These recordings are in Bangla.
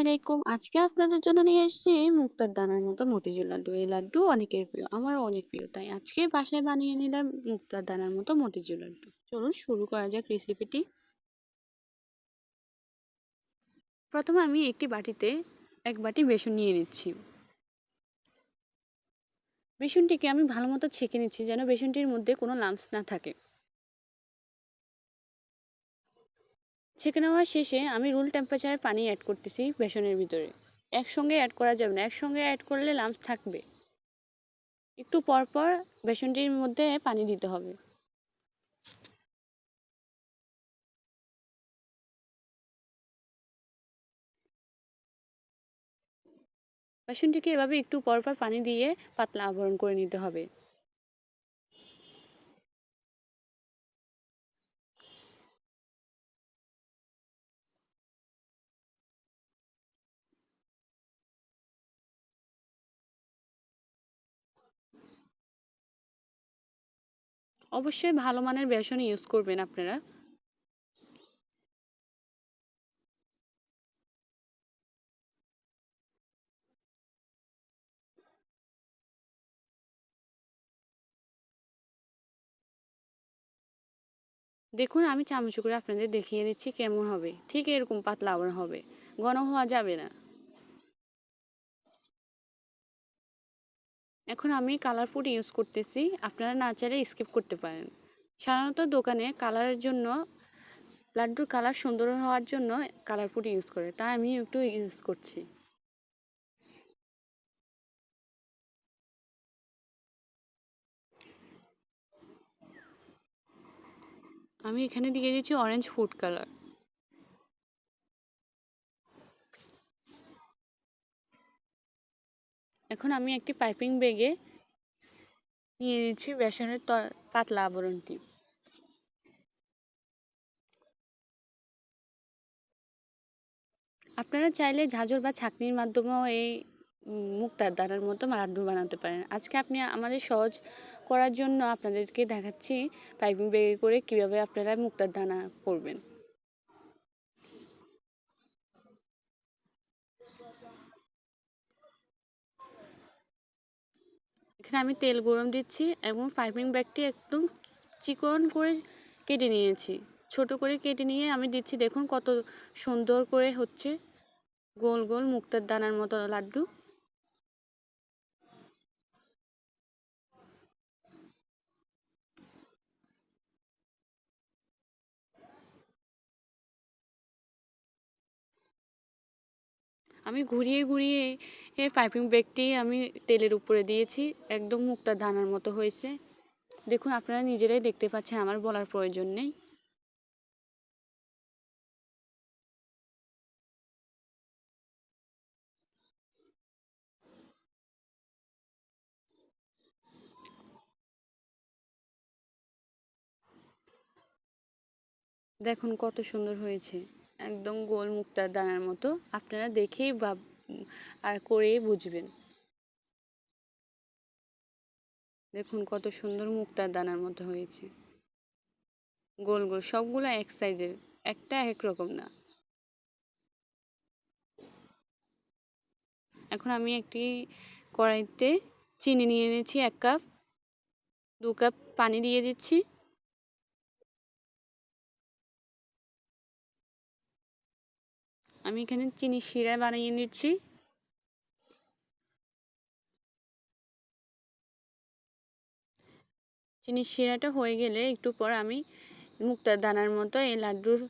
আলাইকুম। আজকে আপনাদের জন্য নিয়ে এসেছি মুক্তার দানার মতো মতিঝুর লাড্ডু। এই লাড্ডু অনেকের প্রিয়, আমারও অনেক প্রিয়, তাই আজকে বাসায় বানিয়ে নিলাম মুক্তার দানার মতো মতিঝুর লাড্ডু। চলুন শুরু করা যাক রেসিপিটি। প্রথমে আমি একটি বাটিতে এক বাটি বেসন নিয়ে নিচ্ছি। বেসনটিকে আমি ভালো মতো ছেঁকে নিচ্ছি যেন বেসনটির মধ্যে কোনো লাম্পস না থাকে। ছেঁকে নেওয়ার শেষে আমি রুল টেম্পারেচারে পানি অ্যাড করতেছি বেসনের ভিতরে। একসঙ্গে অ্যাড করা যাবে না, একসঙ্গে অ্যাড করলে লাম্পস থাকবে। একটু পর পর বেসনটির মধ্যে পানি দিতে হবে। বেসনটিকে এভাবে একটু পর পর পানি দিয়ে পাতলা আবরণ করে নিতে হবে। অবশ্যই ভালো মানের বেসন ইউজ করবেন আপনারা। দেখুন, আমি চামচ করে আপনাদের দেখিয়ে দিচ্ছি কেমন হবে। ঠিক এরকম পাতলা আবার হবে। ঘন হওয়া যাবে না। এখন আমি কালার ফুড ইউজ করতেছি, আপনারা না চাইলে স্কিপ করতে পারেন। সাধারণত দোকানে কালারের জন্য, লাড্ডুর কালার সুন্দর হওয়ার জন্য কালার ফুড ইউজ করে তাই আমি একটু ইউজ করছি। আমি এখানে দিয়ে দিচ্ছি অরেঞ্জ ফুড কালার এখন আমি একটি পাইপিং ব্যাগে নিয়ে নিচ্ছি বেসনের পাতলা আবরণটি। আপনারা চাইলে ঝাঁঝর বা ছাকনির মাধ্যমেও এই মুক্তার দানার মতো লাড্ডু বানাতে পারেন। আজকে আপনি আমাদের সহজ করার জন্য আপনাদেরকে দেখাচ্ছি পাইপিং ব্যাগে করে কীভাবে আপনারা মুক্তার দানা করবেন। এখানে আমি তেল গরম দিচ্ছি এবং পাইপিং ব্যাগটি একদম চিকন করে কেটে নিয়েছি। ছোট করে কেটে নিয়ে আমি দিচ্ছি, দেখুন কত সুন্দর করে হচ্ছে। গোল গোল মুক্তার দানার মতো লাড্ডু। আমি ঘুরিয়ে ঘুরিয়ে এই পাইপিং ব্যাগটি আমি তেলের উপরে দিয়েছি, একদম মুক্তার দানার মতো হয়েছে। দেখুন, আপনারা নিজেরাই দেখতে পাচ্ছেন, আমার বলার প্রয়োজন নেই। দেখুন, কত সুন্দর হয়েছে। একদম গোল মুক্তার দানার মতো। আপনারা দেখেই বা আর করেই বুঝবেন। দেখুন কত সুন্দর মুক্তার দানার মতো হয়েছে। গোল গোল, সবগুলো এক সাইজের একটা এক রকম না। এখন আমি একটি কড়াইতে চিনি নিয়ে নিয়েছি এক কাপ, দু কাপ পানি দিয়ে দিচ্ছি। আমি এখানে চিনি শিরা বানিয়ে নিচ্ছি। চিনি শিরাটা হয়ে গেলে একটু পর আমি মুক্তার দানার মতো এই লাড্ডুর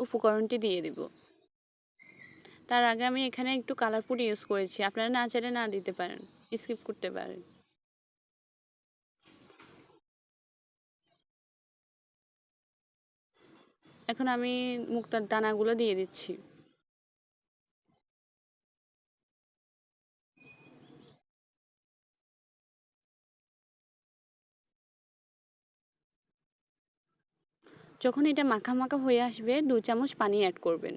উপকরণটি দিয়ে দেব। তার আগে আমি এখানে একটু কালার ইউজ করেছি। আপনারা না চাইলে না দিতে পারেন। স্কিপ করতে পারেন। এখন আমি মুক্তার দানাগুলো দিয়ে দিচ্ছি। যখন এটা মাখা মাখা হয়ে আসবে, দু চামচ পানি অ্যাড করবেন।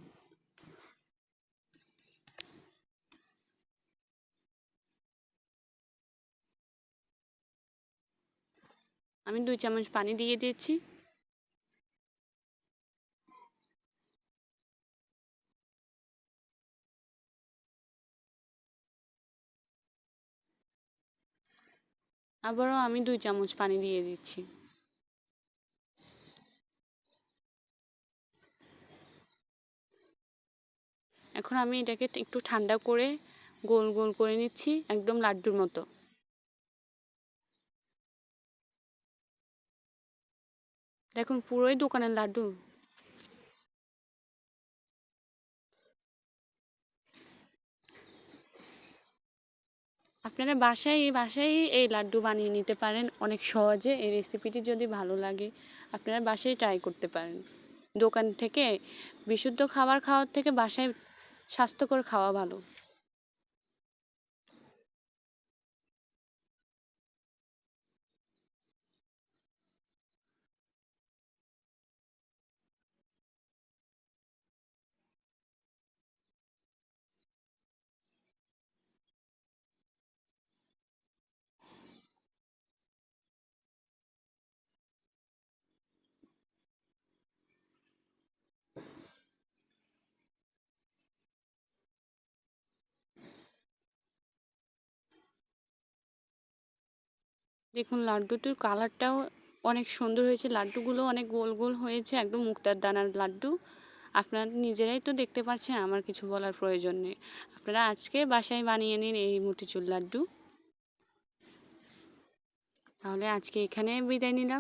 আমি দুই চামচ পানি দিয়ে দিচ্ছি। আবারও আমি দুই চামচ পানি দিয়ে দিচ্ছি। এখন আমি এটাকে একটু ঠান্ডা করে গোল গোল করে নিচ্ছি, একদম লাড্ডুর মতো। দেখুন, পুরোই দোকানের লাড্ডু। আপনারা বাসায় বাসায় এই লাড্ডু বানিয়ে নিতে পারেন অনেক সহজে, এই রেসিপিটি যদি ভালো লাগে, আপনারা বাসায় ট্রাই করতে পারেন। দোকান থেকে বিশুদ্ধ খাবার খাওয়ার থেকে বাসায় স্বাস্থ্যকর খাওয়া ভালো। দেখুন, লাড্ডুটির কালারটাও অনেক সুন্দর হয়েছে। লাড্ডুগুলো অনেক গোল গোল হয়েছে, একদম মুক্তার দানার লাড্ডু। আপনারা নিজেরাই তো দেখতে পাচ্ছেন আমার কিছু বলার প্রয়োজন নেই। আপনারা আজকে বাসায় বানিয়ে নিন এই মতিচুর লাড্ডু। তাহলে আজকে এখানে বিদায় নিলাম।